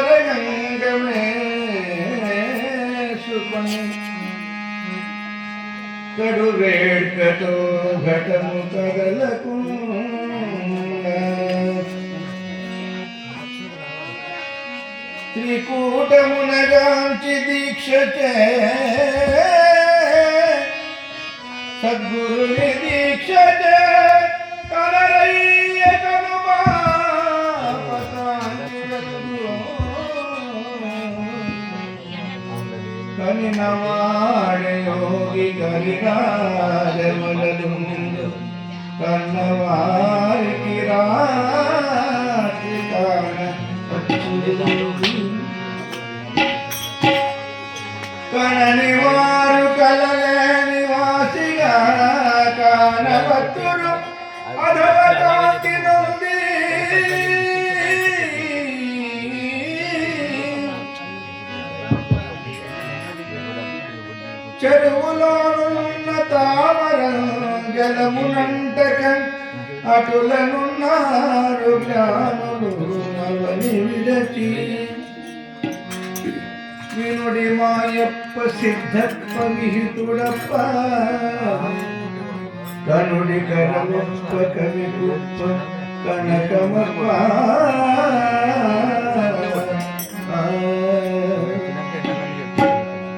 స్వరగంగమే కడు వేడ్కతో ఘటము కదలకు త్రికూటమునగాంచి దీక్ష చే సద్గురుని దీక్ష చే కలరయ్య కనుమా ಕಲಿನ ಯೋಗಿ ಕಲಿನಾದವಲಲು ಕನ್ನವಾರಿ ಕಿರಾತಿ ಕಾಣ ಕಣನಿವಾರು ಕಲಗ ನಿವಾಸಿಗಳ ಕಾಣವತ್ತುರು ಅಧವ ಕಾಂತಿನರು చెరువులోనున్న తామర జలమునంటక అటులనున్నారు జ్ఞానులు అవని విడచి వినుడి మాయప్ప సిద్ధత్వ విహితుడప్ప. కనుడి కరమప్ప కవి గొప్ప కనకమప్ప